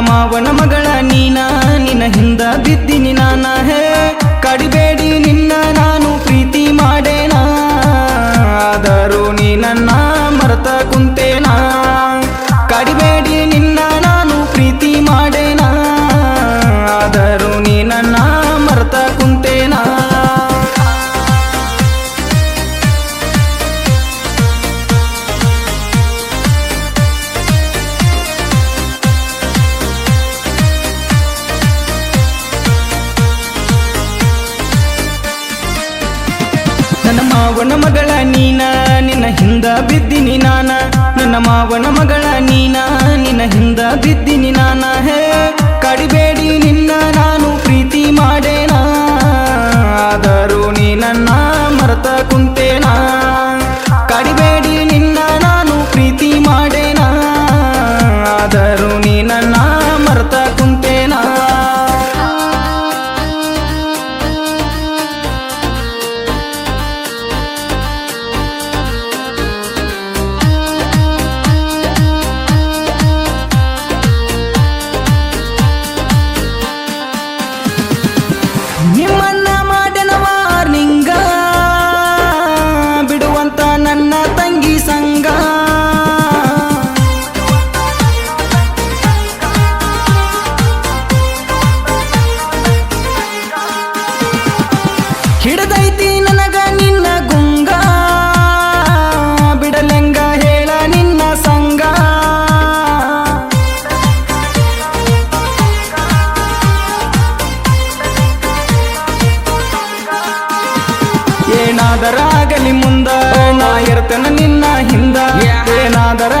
ಮಾವನ ಮಗಳ ನೀನಾ ನಿನ್ನ ಹಿಂದ ಬಿದ್ದ ಮಾವನ ಮಗಳ ನೀನ ನಿನ್ನ ಹಿಂದ ಬಿದ್ದಿನಿ ನಾನ. ನನ್ನ ಮಾವನ ಮಗಳ ನೀನ ನಿನ್ನ ಹಿಂದ ಬಿದ್ದಿನಿ ಮಾಡ್ತೇನೆ ನಿನ್ನ ಹಿಂದ ಏನಾದರ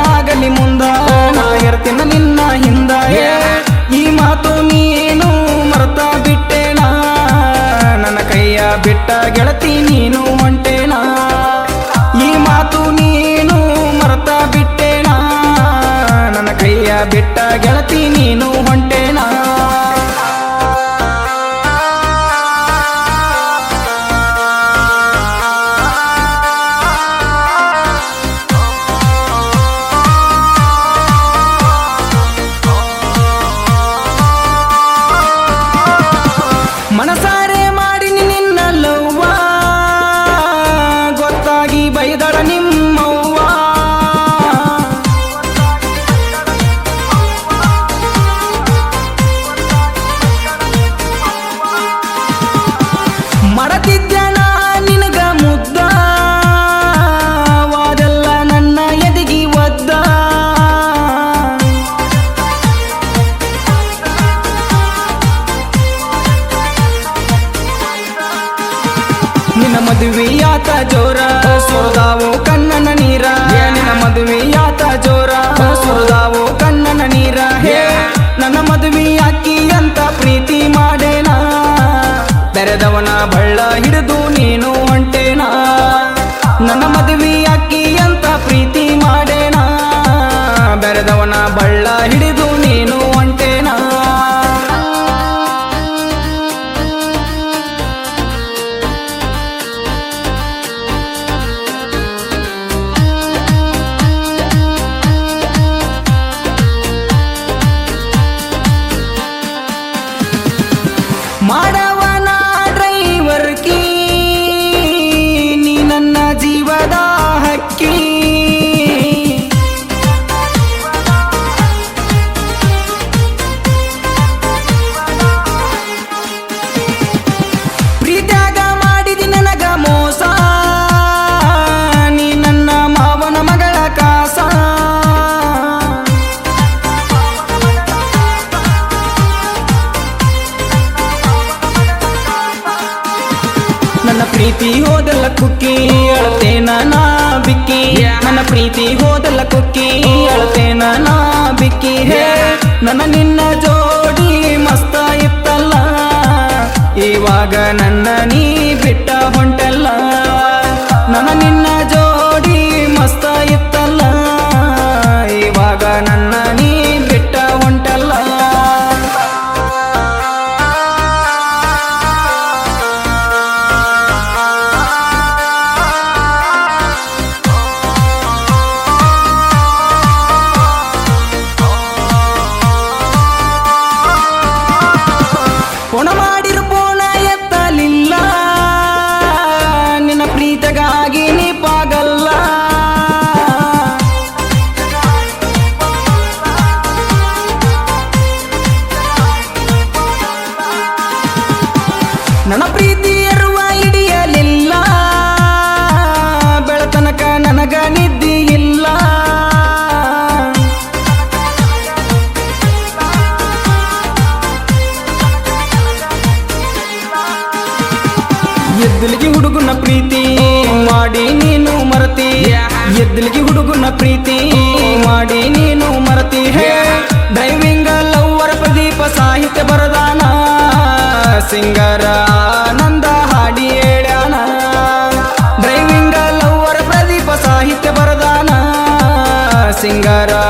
the ಪ್ರೀತಿ ಹೋದಲ್ಲ ಕುಕ್ಕಿ ಅಳತೆ ನಾ ಬಿಕ್ಕಿ. ನನ್ನ ಪ್ರೀತಿ ಹೋದಲ್ಲ ಕುಕ್ಕಿ ಅಳತೆ ನಾ ಬಿಕ್ಕಿ. ಹೇ, ನನ್ನ ನಿನ್ನ ಜೋಡಿ ಮಸ್ತ ಇತ್ತಲ್ಲ. ಇವಾಗ ನನ್ನ ನೀ ನನ್ನ ಪ್ರೀತಿ ಇರುವ ಹಿಡಿಯಲಿಲ್ಲ. ಬೆಳತನಕ ನನಗ ನಿದ್ದಿ ಇಲ್ಲ. ಎದ್ದಲಿಗೆ ಹುಡುಗನ ಪ್ರೀತಿ ಮಾಡಿ ನೀನು ಮರತಿ. ಎದ್ದಲಿಗೆ ಹುಡುಗನ ಪ್ರೀತಿ ಮಾಡಿ ನೀನು ಮರತಿ. ಹೇ ಡ್ರೈವಿಂಗ್ ಲವ್ವರ ಪ್ರದೀಪ ಸಾಹಿತ್ಯ ಬರದಾನ. ಸಿಂಗರ್ சிங்காரா